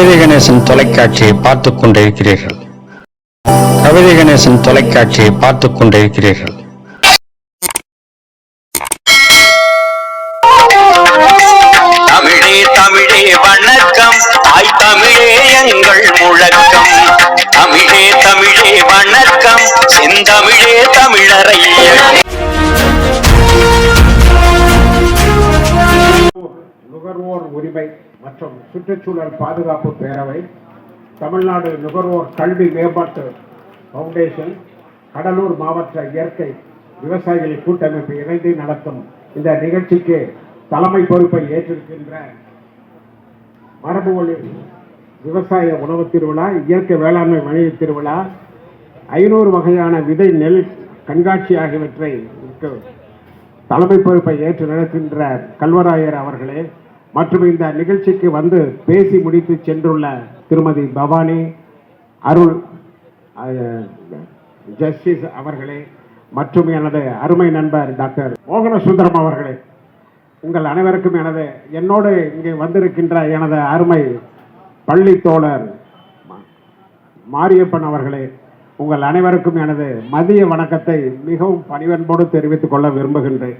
கவிதை கணேசன் தொலைக்காட்சியை பார்த்துக் கொண்டிருக்கிறீர்கள். கவிதை கணேசன் தொலைக்காட்சியை பார்த்துக் கொண்டிருக்கிறீர்கள். தமிழே தமிழே வணக்கம். தாய் தமிழே எங்கள் முழக்கம். தமிழே தமிழே உரிமை மற்றும் சுற்றுச்சூழல் பாதுகாப்பு பேரவை தமிழ்நாடு நுகர்வோர் கல்வி மேம்பாட்டு ஃபவுண்டேஷன் கடலூர் மாவட்ட இயற்கை விவசாயிகள் கூட்டமைப்பு இணைந்து நடத்தும் இந்த நிகழ்ச்சிக்கு தலைமை பொறுப்பை ஏற்றிருக்கின்ற மரபு ஒளி விவசாய உணவு திருவிழா இயற்கை வேளாண்மை வணிக திருவிழா ஐநூறு வகையான விதை நெல் கண்காட்சி ஆகியவற்றை தலைமை பொறுப்பை ஏற்று நடக்கின்ற கல்வராயர் அவர்களே மற்றும் இந்த நிகழ்ச்சிக்கு வந்து பேசி முடித்து சென்றுள்ள திருமதி பவானி அருள் ஜஸ்டிஸ் அவர்களே மற்றும் எனது அருமை நண்பர் டாக்டர் மோகன சுந்தரம் அவர்களே உங்கள் அனைவருக்கும் எனது என்னோடு இங்கே வந்திருக்கின்ற எனது அருமை பள்ளி தோழர் மாரியப்பன் அவர்களே உங்கள் அனைவருக்கும் எனது மதிய வணக்கத்தை மிகவும் பணிவன்போடு தெரிவித்துக் கொள்ள விரும்புகின்றேன்.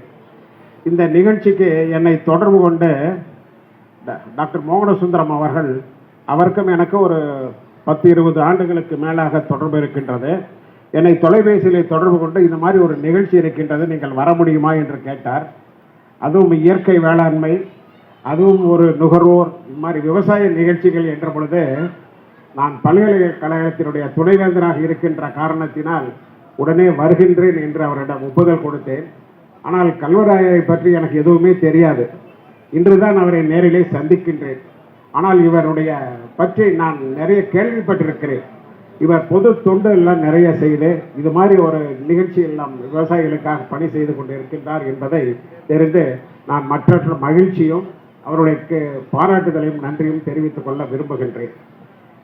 இந்த நிகழ்ச்சிக்கு என்னை தொடர்பு கொண்டு டாக்டர் டாக்டர் மோகனசுந்தரம் அவர்கள் அவருக்கும் எனக்கு ஒரு பத்து இருபது ஆண்டுகளுக்கு மேலாக தொடர்பு இருக்கின்றது. என்னை தொலைபேசியிலே தொடர்பு கொண்டு இந்த மாதிரி ஒரு நிகழ்ச்சி இருக்கின்றது நீங்கள் வர முடியுமா என்று கேட்டார். அதுவும் இயற்கை வேளாண்மை அதுவும் ஒரு நுகர்வோர் இந்த மாதிரி விவசாய நிகழ்ச்சிகள் என்ற பொழுது நான் பல்கலைக்கழகத்தினுடைய துணைவேந்தராக இருக்கின்ற காரணத்தினால் உடனே வருகின்றேன் என்று அவரிடம் ஒப்புதல் கொடுத்தேன். ஆனால் கல்வராயரை பற்றி எனக்கு எதுவுமே தெரியாது. இன்றுதான் அவரை நேரிலே சந்திக்கின்றேன். ஆனால் இவருடைய பற்றி நான் நிறைய கேள்விப்பட்டிருக்கிறேன். இவர் பொது தொண்டு எல்லாம் நிறைய செய்து இது மாதிரி ஒரு நிகழ்ச்சி எல்லாம் விவசாயிகளுக்காக பணி செய்து கொண்டு இருக்கின்றார் என்பதை தெரிந்து நான் மற்ற மகிழ்ச்சியும் அவருடைய பாராட்டுதலையும் நன்றியும் தெரிவித்துக் கொள்ள விரும்புகின்றேன்.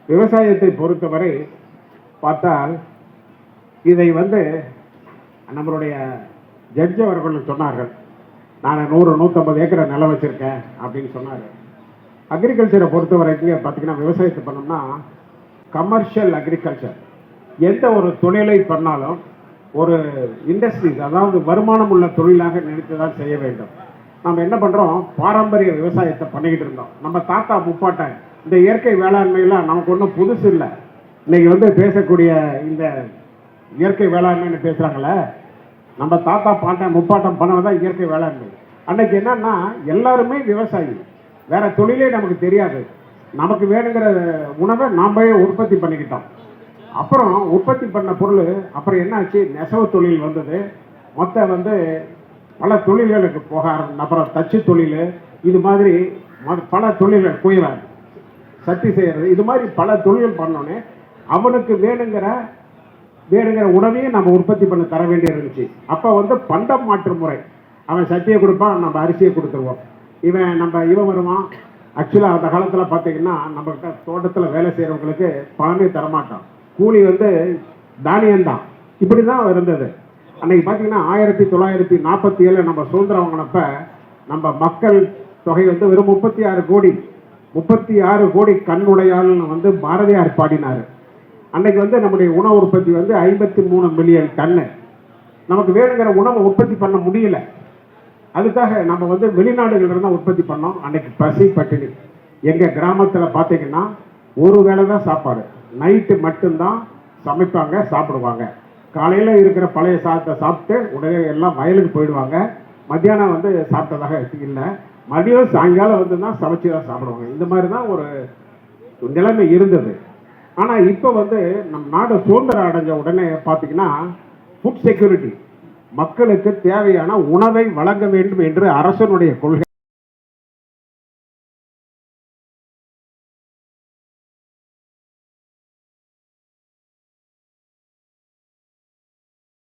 விவசாயத்தை பொறுத்தவரை பார்த்தால் இதை வந்து நம்மளுடைய ஜட்ஜ் அவர்கள் சொன்னார்கள். நான் நூறு நூற்றம்பது ஏக்கரை நிலம் வச்சுருக்கேன் அப்படின்னு சொன்னார். அக்ரிகல்ச்சரை பொறுத்த வரைக்கும் பார்த்தீங்கன்னா விவசாயத்தை பண்ணோம்னா கமர்ஷியல் அக்ரிகல்ச்சர் எந்த ஒரு தொழிலை பண்ணாலும் ஒரு இண்டஸ்ட்ரீஸ் அதாவது வருமானம் உள்ள தொழிலாக நினைத்து தான் செய்ய வேண்டும். நம்ம என்ன பண்ணுறோம் பாரம்பரிய விவசாயத்தை பண்ணிக்கிட்டு இருந்தோம். நம்ம தாத்தா முப்பாட்டன் இந்த இயற்கை வேளாண்மையெல்லாம் நமக்கு ஒன்றும் புதுசு இல்லை. இன்னைக்கு வந்து பேசக்கூடிய இந்த இயற்கை வேளாண்மைன்னு பேசுகிறாங்களே நம்ம தாத்தா பாட்டன் முப்பாட்டம் பண்ணதான் இயற்கை வேளாண்மை. அன்னைக்கு என்னன்னா எல்லாருமே விவசாயி. வேற தொழிலே நமக்கு தெரியாது. நமக்கு வேணுங்கிற உணவை நாமளே உற்பத்தி பண்ணிக்கிட்டோம்? அப்புறம் உற்பத்தி பண்ண பொருள் அப்புறம் என்னாச்சு? நெசவு தொழில் வந்தது. மொத்த வந்து பல தொழில்களுக்கு போக அப்புறம் தச்சு தொழில் இது மாதிரி ம- பல தொழில்கள் குயிலார் சக்தி செய்கிறது இது மாதிரி பல தொழில் பண்ணோன்னே அவனுக்கு வேணுங்கிற வேணுங்கிற உணவையும் நம்ம உற்பத்தி பண்ண தர வேண்டியது இருந்துச்சு அப்போ வந்து பண்டம் மாற்று முறை. அவன் சட்டியை கொடுப்பான் நம்ம அரிசியை கொடுத்துருவோம். இவன் நம்ம இவன் வருவான். ஆக்சுவலாக அந்த காலத்தில் பார்த்தீங்கன்னா நம்மக்கிட்ட தோட்டத்தில் வேலை செய்கிறவங்களுக்கு பணமே தரமாட்டான். கூலி வந்து தானியம்தான் இப்படி தான் இருந்தது. அன்னைக்கு பார்த்தீங்கன்னா ஆயிரத்தி தொள்ளாயிரத்தி நாற்பத்தி ஏழில் நம்ம சுதந்திரம் வாங்கினப்ப நம்ம மக்கள் தொகை வந்து வெறும் முப்பத்தி ஆறு கோடி. முப்பத்தி ஆறு கோடி கண்ணுடையாள்னு வந்து பாரதியார் பாடினார். அன்னைக்கு வந்து நம்முடைய உணவு உற்பத்தி வந்து ஐம்பத்தி மூணு மில்லியன் டன்னு நமக்கு வேணுங்கிற உணவை உற்பத்தி பண்ண முடியல. அதுக்காக நம்ம வந்து வெளிநாடுகள்ல தான் உற்பத்தி பண்ணோம். அன்னைக்கு பசி பட்டினி. எங்கள் கிராமத்தில் பார்த்தீங்கன்னா ஒரு வேளை தான் சாப்பாடு. நைட்டு மட்டும்தான் சமைப்பாங்க சாப்பிடுவாங்க. காலையில் இருக்கிற பழைய சாதத்தை சாப்பிட்டு உடனே எல்லாம் வயலுக்கு போயிடுவாங்க. மத்தியானம் வந்து சாப்பிட்டதாக இல்லை. மதியம் சாயங்காலம் வந்து தான் சமைச்சு தான் சாப்பிடுவாங்க. இந்த மாதிரி தான் ஒரு நிலைமை இருந்தது. ஆனால் இப்போ வந்து நம் நாடு சுதந்திரம் அடைஞ்ச உடனே பார்த்தீங்கன்னா ஃபுட் செக்யூரிட்டி மக்களுக்கு தேவையான உணவை வழங்க வேண்டும் என்று அரசனுடைய கொள்கை